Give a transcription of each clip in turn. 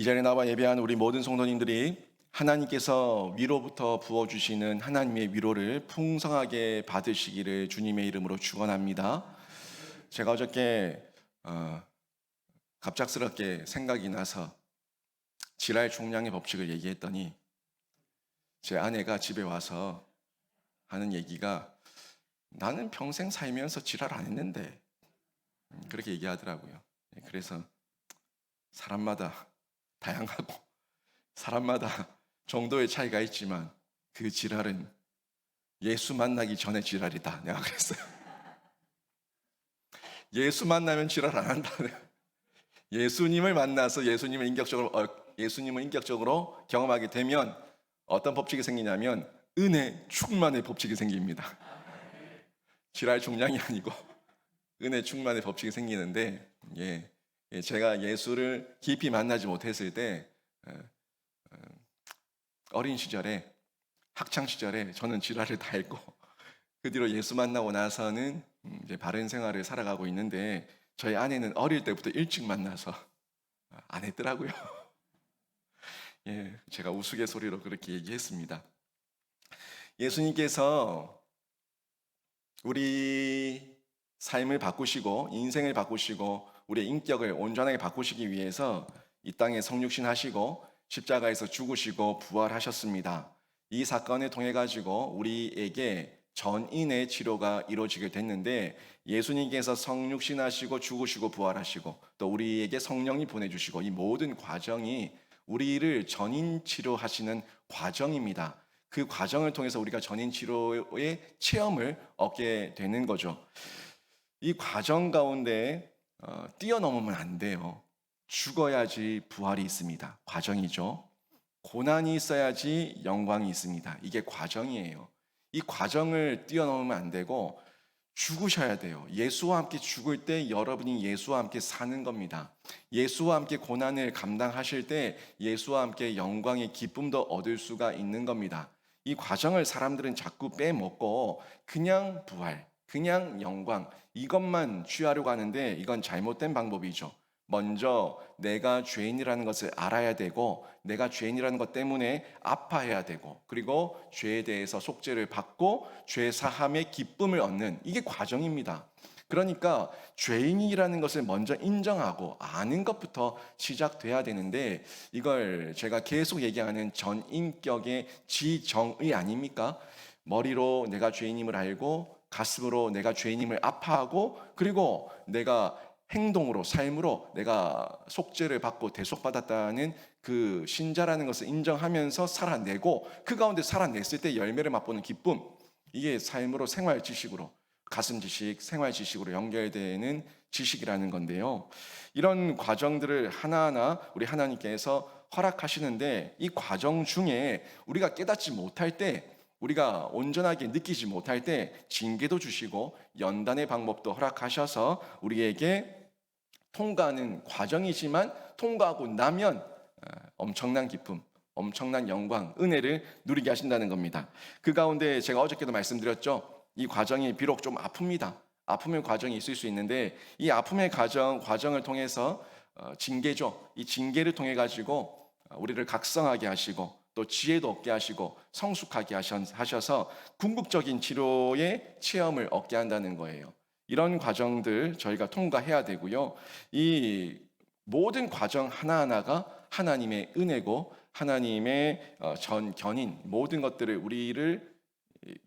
이 자리에 나와 예배하는 우리 모든 성도님들이 하나님께서 위로부터 부어주시는 하나님의 위로를 풍성하게 받으시기를 주님의 이름으로 축원합니다. 제가 어저께 어, 갑작스럽게 생각이 나서 지랄 총량의 법칙을 얘기했더니 제 아내가 집에 와서 하는 얘기가 나는 평생 살면서 지랄 안 했는데 음, 그렇게 얘기하더라고요. 예, 그래서 사람마다 다양하고 사람마다 정도의 차이가 있지만 그 지랄은 예수 만나기 전에 지랄이다. 내가 그랬어요. 예수 만나면 지랄 안 한다. 예수님을 만나서 예수님을 인격적으로 어, 예수님을 인격적으로 경험하게 되면 어떤 법칙이 생기냐면 은혜 충만의 법칙이 생깁니다. 지랄 종량이 아니고 은혜 충만의 법칙이 생기는데 예, 예, 제가 예수를 깊이 만나지 못했을 때 어, 어, 어린 시절에 학창 시절에 저는 지랄을 다 했고 그 뒤로 예수 만나고 나서는 음, 이제 바른 생활을 살아가고 있는데 저희 아내는 어릴 때부터 일찍 만나서 안 했더라고요. 예, 제가 우스갯소리로 그렇게 얘기했습니다. 예수님께서 우리 삶을 바꾸시고 인생을 바꾸시고 우리의 인격을 온전하게 바꾸시기 위해서 이 땅에 성육신 하시고 십자가에서 죽으시고 부활하셨습니다. 이 사건을 통해 가지고 우리에게 전인의 치료가 이루어지게 됐는데 예수님께서 성육신하시고 죽으시고 부활하시고 또 우리에게 성령이 보내주시고 이 모든 과정이 우리를 전인 치료하시는 과정입니다. 그 과정을 통해서 우리가 전인 치료의 체험을 얻게 되는 거죠. 이 과정 가운데 어, 뛰어넘으면 안 돼요. 죽어야지 부활이 있습니다. 과정이죠. 고난이 있어야지 영광이 있습니다. 이게 과정이에요. 이 과정을 뛰어넘으면 안 되고 죽으셔야 돼요. 예수와 함께 죽을 때 여러분이 예수와 함께 사는 겁니다. 예수와 함께 고난을 감당하실 때 예수와 함께 영광의 기쁨도 얻을 수가 있는 겁니다. 이 과정을 사람들은 자꾸 빼먹고 그냥 부활, 그냥 영광 이것만 취하려고 하는데 이건 잘못된 방법이죠. 먼저 내가 죄인이라는 것을 알아야 되고 내가 죄인이라는 것 때문에 아파해야 되고 그리고 죄에 대해서 속죄를 받고 죄 사함의 기쁨을 얻는 이게 과정입니다. 그러니까 죄인이라는 것을 먼저 인정하고 아는 것부터 시작돼야 되는데 이걸 제가 계속 얘기하는 전인격의 지정의 아닙니까? 머리로 내가 죄인임을 알고 가슴으로 내가 죄인임을 아파하고 그리고 내가 행동으로 삶으로 내가 속죄를 받고 대속받았다는 그 신자라는 것을 인정하면서 살아내고 그 가운데 살아냈을 때 열매를 맛보는 기쁨 이게 삶으로 생활 지식으로 가슴 지식, 생활 지식으로 연결되는 지식이라는 건데요. 이런 과정들을 하나하나 우리 하나님께서 허락하시는데 이 과정 중에 우리가 깨닫지 못할 때 우리가 온전하게 느끼지 못할 때 징계도 주시고 연단의 방법도 허락하셔서 우리에게 통과하는 과정이지만 통과하고 나면 어, 엄청난 기쁨, 엄청난 영광, 은혜를 누리게 하신다는 겁니다. 그 가운데 제가 어저께도 말씀드렸죠. 이 과정이 비록 좀 아픕니다. 아픔의 과정이 있을 수 있는데 이 아픔의 과정 과정을 통해서 어, 징계죠. 이 징계를 통해 가지고 어, 우리를 각성하게 하시고 또 지혜도 얻게 하시고 성숙하게 하셔서 궁극적인 치료의 체험을 얻게 한다는 거예요. 이런 과정들 저희가 통과해야 되고요. 이 모든 과정 하나하나가 하나님의 은혜고 하나님의 어, 전 견인 모든 것들을 우리를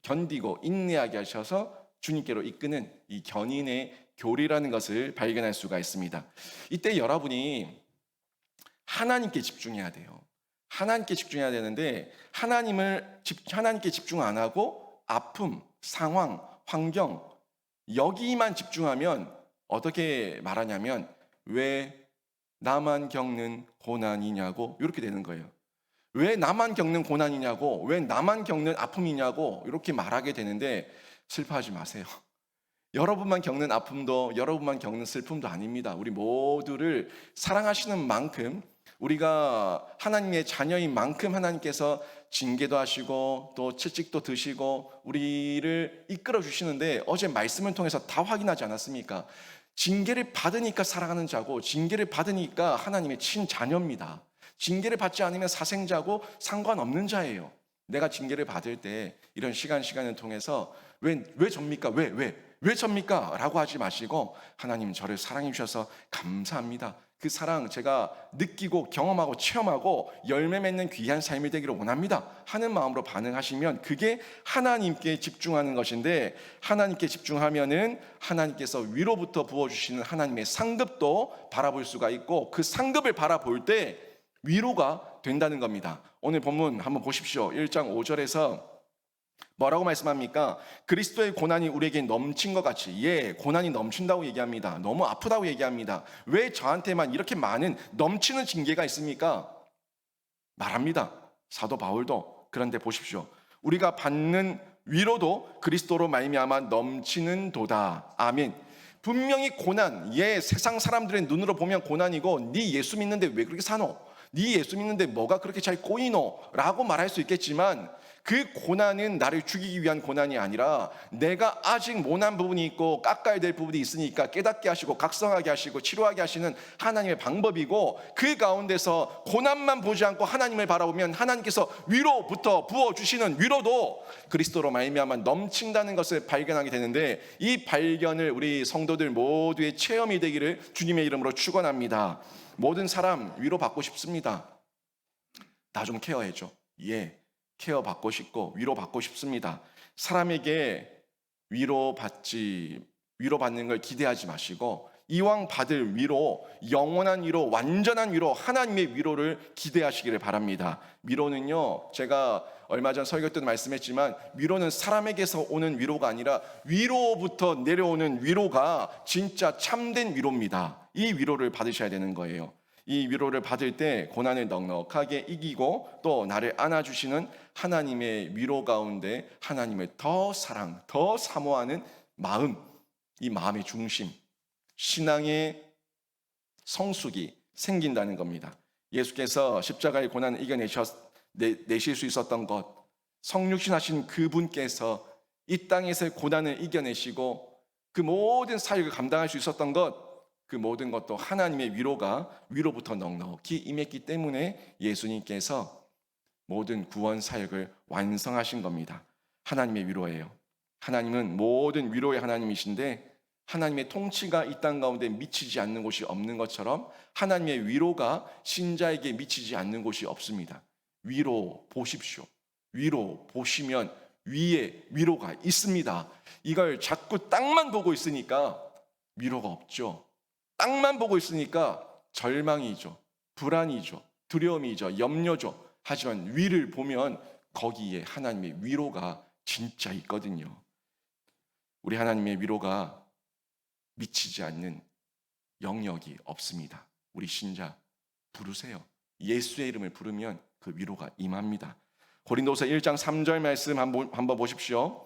견디고 인내하게 하셔서 주님께로 이끄는 이 견인의 교리라는 것을 발견할 수가 있습니다. 이때 여러분이 하나님께 집중해야 돼요. 하나님께 집중해야 되는데 하나님을 하나님께 집중 안 하고 아픔, 상황, 환경 여기만 집중하면 어떻게 말하냐면 왜 나만 겪는 고난이냐고 이렇게 되는 거예요. 왜 나만 겪는 고난이냐고, 왜 나만 겪는 아픔이냐고 이렇게 말하게 되는데 슬퍼하지 마세요. 여러분만 겪는 아픔도 여러분만 겪는 슬픔도 아닙니다. 우리 모두를 사랑하시는 만큼 우리가 하나님의 자녀인 만큼 하나님께서 징계도 하시고 또 채찍도 드시고 우리를 이끌어 주시는데 어제 말씀을 통해서 다 확인하지 않았습니까? 징계를 받으니까 살아가는 자고 징계를 받으니까 하나님의 친 자녀입니다. 징계를 받지 않으면 사생자고 상관없는 자예요. 내가 징계를 받을 때 이런 시간 시간을 통해서 왜 왜 접니까? 왜 왜? 왜 접니까? 라고 하지 마시고 하나님 저를 사랑해 주셔서 감사합니다. 그 사랑 제가 느끼고 경험하고 체험하고 열매 맺는 귀한 삶이 되기를 원합니다. 하는 마음으로 반응하시면 그게 하나님께 집중하는 것인데 하나님께 집중하면은 하나님께서 위로부터 부어 주시는 하나님의 상급도 바라볼 수가 있고 그 상급을 바라볼 때 위로가 된다는 겁니다. 오늘 본문 한번 보십시오. 1장 5절에서 뭐라고 말씀합니까? 그리스도의 고난이 우리에게 넘친 것 같이 예, 고난이 넘친다고 얘기합니다. 너무 아프다고 얘기합니다. 왜 저한테만 이렇게 많은 넘치는 징계가 있습니까? 말합니다. 사도 바울도 그런데 보십시오. 우리가 받는 위로도 그리스도로 말미암아 넘치는 도다. 아멘. 분명히 고난, 예, 세상 사람들의 눈으로 보면 고난이고 네 예수 믿는데 왜 그렇게 사노? 네 예수 믿는데 뭐가 그렇게 잘 꼬이노? 라고 말할 수 있겠지만 그 고난은 나를 죽이기 위한 고난이 아니라 내가 아직 모난 부분이 있고 깎아야 될 부분이 있으니까 깨닫게 하시고 각성하게 하시고 치료하게 하시는 하나님의 방법이고 그 가운데서 고난만 보지 않고 하나님을 바라보면 하나님께서 위로부터 부어 주시는 위로도 그리스도로 말미암아 넘친다는 것을 발견하게 되는데 이 발견을 우리 성도들 모두의 체험이 되기를 주님의 이름으로 축원합니다. 모든 사람 위로 받고 싶습니다. 나 좀 케어해줘. 예. 케어 받고 싶고 위로 받고 싶습니다. 사람에게 위로 받지 위로 받는 걸 기대하지 마시고 이왕 받을 위로 영원한 위로 완전한 위로 하나님의 위로를 기대하시기를 바랍니다. 위로는요 제가 얼마 전 설교 때도 말씀했지만 위로는 사람에게서 오는 위로가 아니라 위로부터 내려오는 위로가 진짜 참된 위로입니다. 이 위로를 받으셔야 되는 거예요. 이 위로를 받을 때 고난을 넉넉하게 이기고 또 나를 안아주시는 하나님의 위로 가운데 하나님을 더 사랑, 더 사모하는 마음, 이 마음의 중심, 신앙의 성숙이 생긴다는 겁니다. 예수께서 십자가의 고난을 이겨내셨, 내, 내실 수 있었던 것, 성육신하신 그분께서 이 땅에서의 고난을 이겨내시고 그 모든 사역을 감당할 수 있었던 것, 그 모든 것도 하나님의 위로가 위로부터 넉넉히 임했기 때문에 예수님께서 모든 구원 사역을 완성하신 겁니다. 하나님의 위로예요. 하나님은 모든 위로의 하나님이신데 하나님의 통치가 이 땅 가운데 미치지 않는 곳이 없는 것처럼 하나님의 위로가 신자에게 미치지 않는 곳이 없습니다. 위로 보십시오. 위로 보시면 위에 위로가 있습니다. 이걸 자꾸 땅만 보고 있으니까 위로가 없죠. 땅만 보고 있으니까 절망이죠. 불안이죠. 두려움이죠. 염려죠. 하지만 위를 보면 거기에 하나님의 위로가 진짜 있거든요. 우리 하나님의 위로가 미치지 않는 영역이 없습니다. 우리 신자 부르세요. 예수의 이름을 부르면 그 위로가 임합니다. 고린도서 1장 3절 말씀 한번, 보십시오.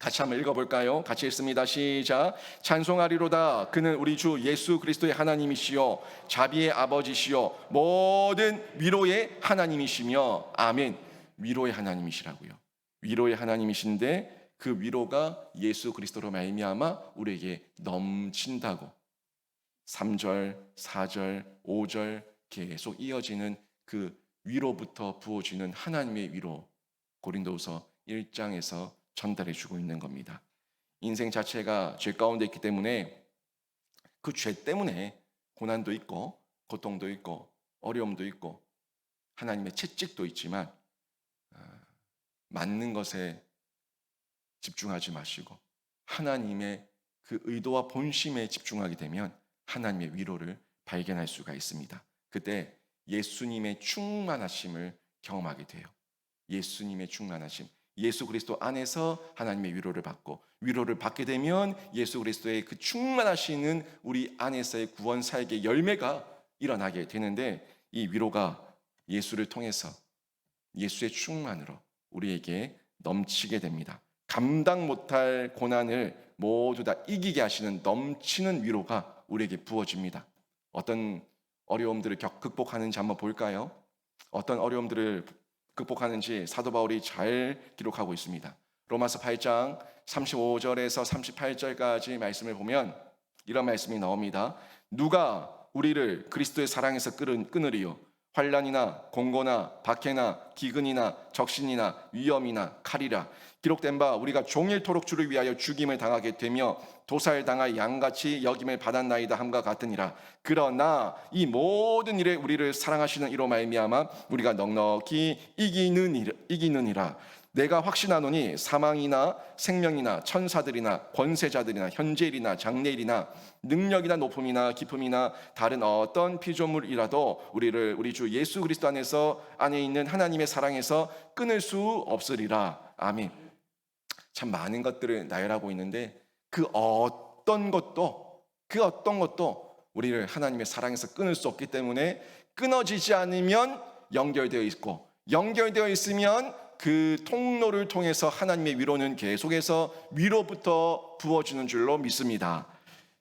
같이 한번 읽어볼까요? 같이 읽습니다. 시작. 찬송하리로다. 그는 우리 주 예수 그리스도의 하나님이시요 자비의 아버지시요 모든 위로의 하나님이시며 아멘. 위로의 하나님이시라고요. 위로의 하나님이신데 그 위로가 예수 그리스도로 말미암아 우리에게 넘친다고 3절, 4절, 5절 계속 이어지는 그 위로부터 부어지는 하나님의 위로 고린도서 1장에서 전달해 주고 있는 겁니다. 인생 자체가 죄 가운데 있기 때문에 그 죄 때문에 고난도 있고 고통도 있고 어려움도 있고 하나님의 채찍도 있지만 아, 맞는 것에 집중하지 마시고 하나님의 그 의도와 본심에 집중하게 되면 하나님의 위로를 발견할 수가 있습니다. 그때 예수님의 충만하심을 경험하게 돼요. 예수님의 충만하심. 예수 그리스도 안에서 하나님의 위로를 받고 위로를 받게 되면 예수 그리스도의 그 충만하시는 우리 안에서의 구원 사역의 열매가 일어나게 되는데 이 위로가 예수를 통해서 예수의 충만으로 우리에게 넘치게 됩니다. 감당 못할 고난을 모두 다 이기게 하시는 넘치는 위로가 우리에게 부어집니다. 어떤 어려움들을 격- 극복하는지 한번 볼까요? 어떤 어려움들을 극복하는지 사도 바울이 잘 기록하고 있습니다. 로마서 8장 35절에서 38절까지 말씀을 보면 이런 말씀이 나옵니다. 누가 우리를 그리스도의 사랑에서 끊으- 끊으리요? 환란이나 공고나 박해나 기근이나 적신이나 위험이나 칼이라. 기록된 바 우리가 종일토록 주를 위하여 죽임을 당하게 되며 도살 당할 양같이 여김을 받았나이다 함과 같으니라. 그러나 이 모든 일에 우리를 사랑하시는 이로 말미암아 우리가 넉넉히 이기는 이기느니라 내가 확신하노니 사망이나 생명이나 천사들이나 권세자들이나 현재일이나 장래일이나 능력이나 높음이나 기품이나 다른 어떤 피조물이라도 우리를 우리 주 예수 그리스도 안에서 안에 있는 하나님의 사랑에서 끊을 수 없으리라 아멘. 참 많은 것들을 나열하고 있는데 그 어떤 것도 그 어떤 것도 우리를 하나님의 사랑에서 끊을 수 없기 때문에 끊어지지 않으면 연결되어 있고 연결되어 있으면 그 통로를 통해서 하나님의 위로는 계속해서 위로부터 부어주는 줄로 믿습니다.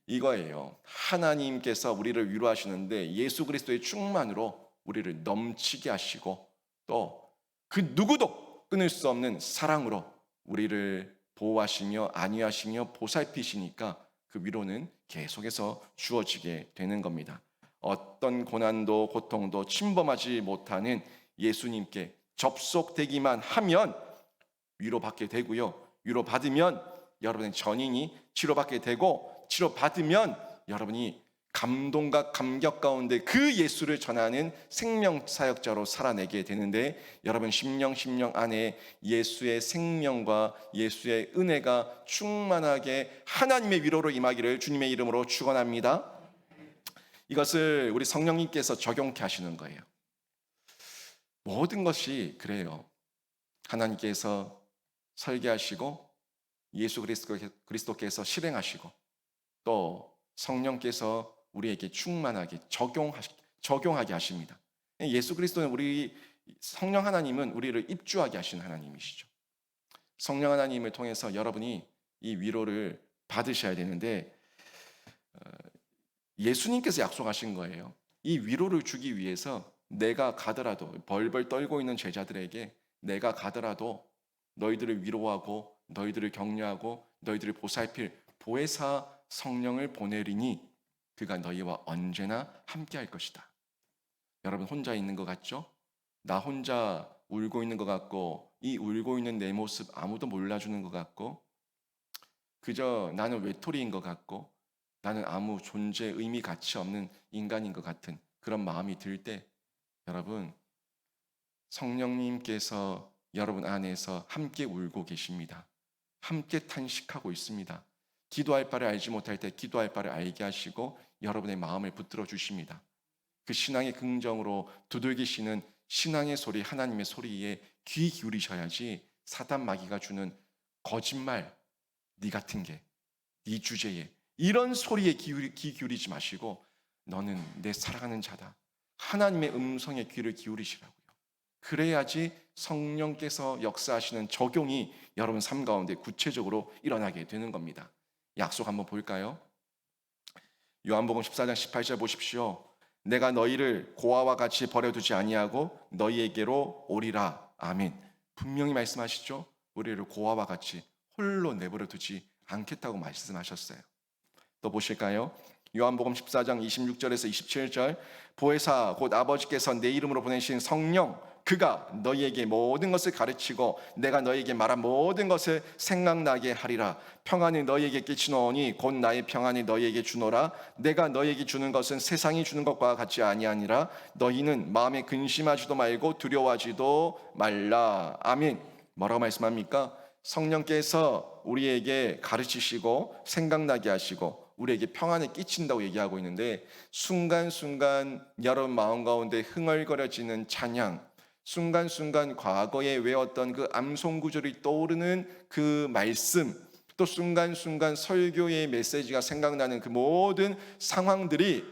이거예요. 하나님께서 우리를 위로하시는데 예수 그리스도의 충만으로 우리를 넘치게 하시고 또 그 누구도 끊을 수 없는 사랑으로 우리를 보호하시며 안위하시며 보살피시니까 그 위로는 계속해서 주어지게 되는 겁니다. 어떤 고난도 고통도 침범하지 못하는 예수님께 접속되기만 하면 위로받게 되고요. 위로받으면 여러분의 전인이 치료받게 되고 치료받으면 여러분이 감동과 감격 가운데 그 예수를 전하는 생명 사역자로 살아내게 되는데 여러분 심령 심령 안에 예수의 생명과 예수의 은혜가 충만하게 하나님의 위로로 임하기를 주님의 이름으로 축원합니다. 이것을 우리 성령님께서 적용케 하시는 거예요. 모든 것이 그래요. 하나님께서 설계하시고 예수 그리스도께서 실행하시고 또 성령께서 우리에게 충만하게 적용하시, 적용하게 하십니다. 예수 그리스도는 우리 성령 하나님은 우리를 입주하게 하신 하나님이시죠. 성령 하나님을 통해서 여러분이 이 위로를 받으셔야 되는데 어, 예수님께서 약속하신 거예요. 이 위로를 주기 위해서 내가 가더라도 벌벌 떨고 있는 제자들에게 내가 가더라도 너희들을 위로하고 너희들을 격려하고 너희들을 보살필 보혜사 성령을 보내리니 그가 너희와 언제나 함께 할 것이다. 여러분 혼자 있는 것 같죠? 나 혼자 울고 있는 것 같고 이 울고 있는 내 모습 아무도 몰라주는 것 같고 그저 나는 외톨이인 것 같고 나는 아무 존재 의미 가치 없는 인간인 것 같은 그런 마음이 들 때 여러분 성령님께서 여러분 안에서 함께 울고 계십니다. 함께 탄식하고 있습니다. 기도할 바를 알지 못할 때 기도할 바를 알게 하시고 여러분의 마음을 붙들어 주십니다. 그 신앙의 긍정으로 두들기시는 신앙의 소리, 하나님의 소리에 귀 기울이셔야지 사단 마귀가 주는 거짓말, 네 같은 게, 네 주제에 이런 소리에 귀 기울이지 마시고 너는 내 사랑하는 자다. 하나님의 음성에 귀를 기울이시라고요. 그래야지 성령께서 역사하시는 적용이 여러분 삶 가운데 구체적으로 일어나게 되는 겁니다. 약속 한번 볼까요? 요한복음 14장 18절 보십시오. 내가 너희를 고아와 같이 버려두지 아니하고 너희에게로 오리라. 아멘. 분명히 말씀하시죠. 우리를 고아와 같이 홀로 내버려 두지 않겠다고 말씀하셨어요. 또 보실까요? 요한복음 14장 26절에서 27절 보혜사 곧 아버지께서 내 이름으로 보내신 성령 그가 너희에게 모든 것을 가르치고 내가 너희에게 말한 모든 것을 생각나게 하리라. 평안이 너희에게 끼치노니 곧 나의 평안이 너희에게 주노라. 내가 너희에게 주는 것은 세상이 주는 것과 같이 아니하니라. 너희는 마음에 근심하지도 말고 두려워하지도 말라. 아멘. 뭐라고 말씀합니까? 성령께서 우리에게 가르치시고 생각나게 하시고 우리에게 평안을 끼친다고 얘기하고 있는데 순간순간 여러분 마음 가운데 흥얼거려지는 찬양 순간순간 과거에 외웠던 그 암송 구절이 떠오르는 그 말씀 또 순간순간 설교의 메시지가 생각나는 그 모든 상황들이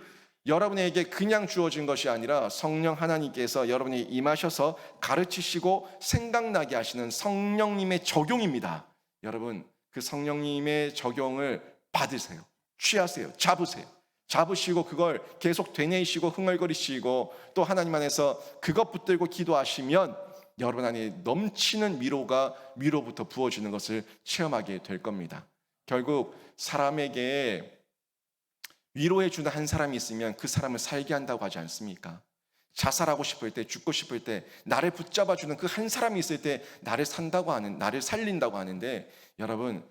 여러분에게 그냥 주어진 것이 아니라 성령 하나님께서 여러분이 임하셔서 가르치시고 생각나게 하시는 성령님의 적용입니다. 여러분, 그 성령님의 적용을 받으세요. 취하세요. 잡으세요. 잡으시고 그걸 계속 되뇌이시고 흥얼거리시고 또 하나님 안에서 그것 붙들고 기도하시면 여러분 안에 넘치는 위로가 위로부터 부어지는 것을 체험하게 될 겁니다. 결국 사람에게 위로해 주는 한 사람이 있으면 그 사람을 살게 한다고 하지 않습니까? 자살하고 싶을 때, 죽고 싶을 때, 나를 붙잡아 주는 그 한 사람이 있을 때 나를 산다고 하는, 나를 살린다고 하는데 여러분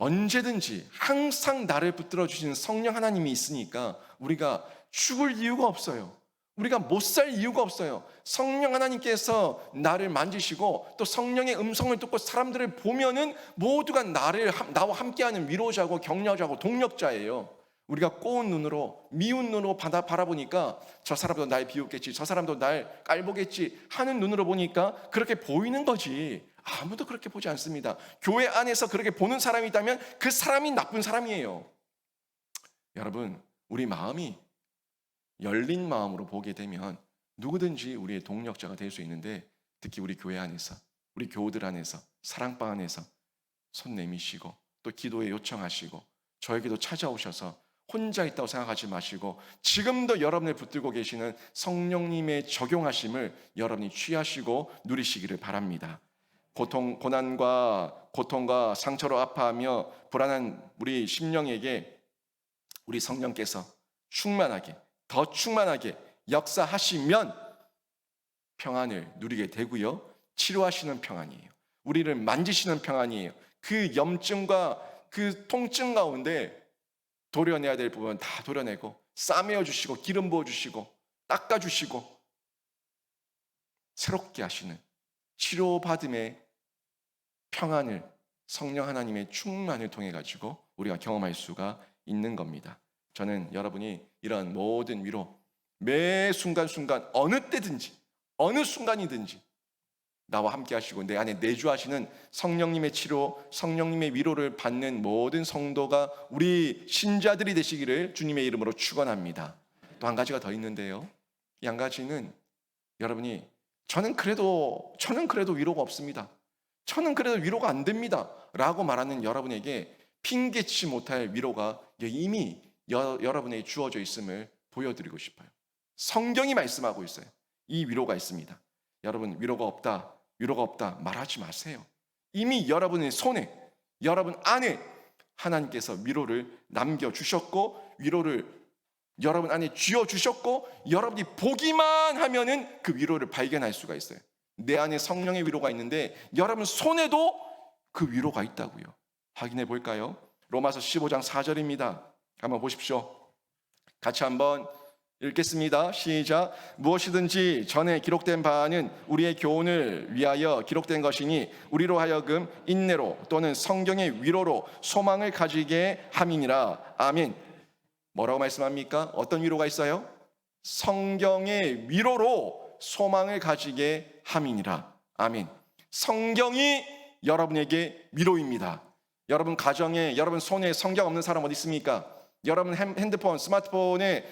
언제든지 항상 나를 붙들어 주시는 성령 하나님이 있으니까 우리가 죽을 이유가 없어요. 우리가 못 살 이유가 없어요. 성령 하나님께서 나를 만지시고 또 성령의 음성을 듣고 사람들을 보면은 모두가 나를 함- 나와 함께하는 위로자고 격려자고 동력자예요. 우리가 꼬운 눈으로 미운 눈으로 바다 바라보니까 저 사람도 날 비웃겠지, 저 사람도 날 깔보겠지 하는 눈으로 보니까 그렇게 보이는 거지. 아무도 그렇게 보지 않습니다. 교회 안에서 그렇게 보는 사람이 있다면 그 사람이 나쁜 사람이에요. 여러분, 우리 마음이 열린 마음으로 보게 되면 누구든지 우리의 동력자가 될 수 있는데 특히 우리 교회 안에서 우리 교우들 안에서 사랑방 안에서 손 내미시고 또 기도에 요청하시고 저에게도 찾아오셔서 혼자 있다고 생각하지 마시고 지금도 여러분을 붙들고 계시는 성령님의 적용하심을 여러분이 취하시고 누리시기를 바랍니다. 고통, 고난과 고통과 상처로 아파하며 불안한 우리 심령에게 우리 성령께서 충만하게 더 충만하게 역사하시면 평안을 누리게 되고요. 치료하시는 평안이에요. 우리를 만지시는 평안이에요. 그 염증과 그 통증 가운데 도려내야 될 부분 다 도려내고 싸매어 주시고 기름 부어 주시고 닦아 주시고 새롭게 하시는 치료받음의 평안을 성령 하나님의 충만을 통해 가지고 우리가 경험할 수가 있는 겁니다. 저는 여러분이 이런 모든 위로 매 순간순간 어느 때든지 어느 순간이든지 나와 함께 하시고 내 안에 내주하시는 성령님의 치료, 성령님의 위로를 받는 모든 성도가 우리 신자들이 되시기를 주님의 이름으로 축원합니다. 또 한 가지가 더 있는데요. 이 한 가지는 여러분이 저는 그래도 저는 그래도 위로가 없습니다. 저는 그래도 위로가 안 됩니다. 라고 말하는 여러분에게 핑계치 못할 위로가 이미 여, 여러분에게 주어져 있음을 보여드리고 싶어요. 성경이 말씀하고 있어요. 이 위로가 있습니다. 여러분 위로가 없다, 위로가 없다 말하지 마세요. 이미 여러분의 손에, 여러분 안에 하나님께서 위로를 남겨 주셨고 위로를 여러분 안에 쥐어 주셨고 여러분이 보기만 하면은 그 위로를 발견할 수가 있어요. 내 안에 성령의 위로가 있는데 여러분 손에도 그 위로가 있다고요. 확인해 볼까요? 로마서 15장 4절입니다. 한번 보십시오. 같이 한번 읽겠습니다. 시작. 무엇이든지 전에 기록된 바는 우리의 교훈을 위하여 기록된 것이니 우리로 하여금 인내로 또는 성경의 위로로 소망을 가지게 함이니라. 아멘. 뭐라고 말씀합니까? 어떤 위로가 있어요? 성경의 위로로 소망을 가지게 함이니라. 아멘. 성경이 여러분에게 위로입니다. 여러분 가정에 여러분 손에 성경 없는 사람 어디 있습니까? 여러분 핸- 핸드폰, 스마트폰에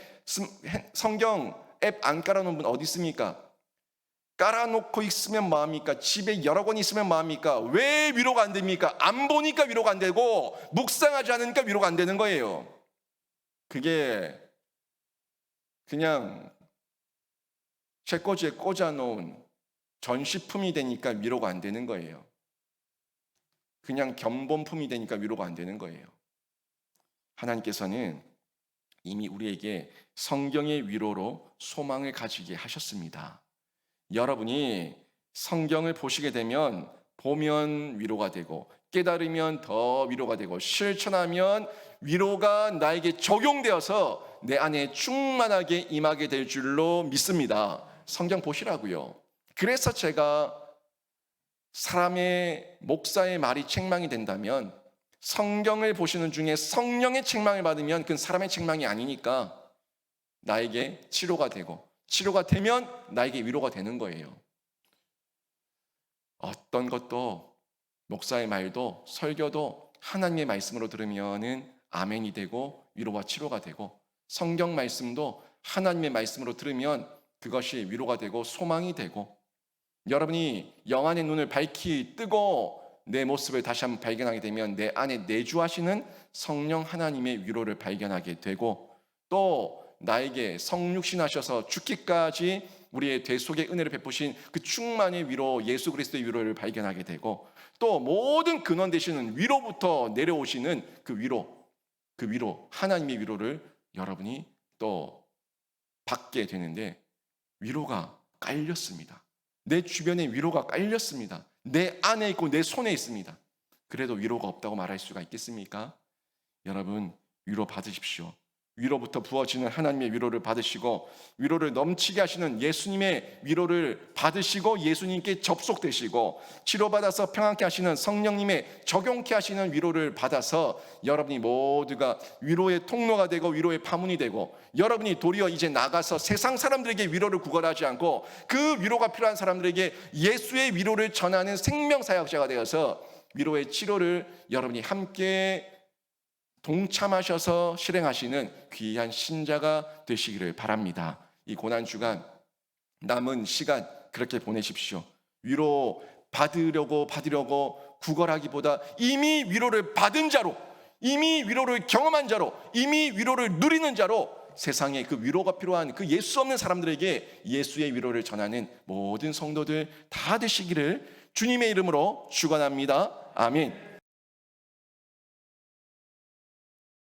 성경 앱 안 깔아놓은 분 어디 있습니까? 깔아놓고 있으면 뭐합니까? 집에 여러 권 있으면 뭐합니까? 왜 위로가 안 됩니까? 안 보니까 위로가 안 되고 묵상하지 않으니까 위로가 안 되는 거예요. 그게 그냥 책꽂이에 꽂아놓은 전시품이 되니까 위로가 안 되는 거예요. 그냥 견본품이 되니까 위로가 안 되는 거예요. 하나님께서는 이미 우리에게 성경의 위로로 소망을 가지게 하셨습니다. 여러분이 성경을 보시게 되면 보면 위로가 되고 깨달으면 더 위로가 되고 실천하면 위로가 나에게 적용되어서 내 안에 충만하게 임하게 될 줄로 믿습니다. 성경 보시라고요. 그래서 제가 사람의 목사의 말이 책망이 된다면 성경을 보시는 중에 성령의 책망을 받으면 그건 사람의 책망이 아니니까 나에게 치료가 되고 치료가 되면 나에게 위로가 되는 거예요. 어떤 것도 목사의 말도 설교도 하나님의 말씀으로 들으면은 아멘이 되고 위로와 치료가 되고 성경 말씀도 하나님의 말씀으로 들으면 그것이 위로가 되고 소망이 되고 여러분이 영안의 눈을 밝히 뜨고 내 모습을 다시 한번 발견하게 되면 내 안에 내주하시는 성령 하나님의 위로를 발견하게 되고 또 나에게 성육신하셔서 죽기까지 우리의 대속의 은혜를 베푸신 그 충만의 위로 예수 그리스도의 위로를 발견하게 되고 또 모든 근원 되시는 위로부터 내려오시는 그 위로 그 위로 하나님의 위로를 여러분이 또 받게 되는데 위로가 깔렸습니다. 내 주변에 위로가 깔렸습니다. 내 안에 있고 내 손에 있습니다. 그래도 위로가 없다고 말할 수가 있겠습니까? 여러분, 위로 받으십시오. 위로부터 부어지는 하나님의 위로를 받으시고 위로를 넘치게 하시는 예수님의 위로를 받으시고 예수님께 접속되시고 치료받아서 평안케 하시는 성령님의 적용케 하시는 위로를 받아서 여러분이 모두가 위로의 통로가 되고 위로의 파문이 되고 여러분이 도리어 이제 나가서 세상 사람들에게 위로를 구걸하지 않고 그 위로가 필요한 사람들에게 예수의 위로를 전하는 생명 사역자가 되어서 위로의 치료를 여러분이 함께 동참하셔서 실행하시는 귀한 신자가 되시기를 바랍니다. 이 고난 주간 남은 시간 그렇게 보내십시오. 위로 받으려고 받으려고 구걸하기보다 이미 위로를 받은 자로 이미 위로를 경험한 자로 이미 위로를 누리는 자로 세상에 그 위로가 필요한 그 예수 없는 사람들에게 예수의 위로를 전하는 모든 성도들 다 되시기를 주님의 이름으로 축원합니다. 아멘.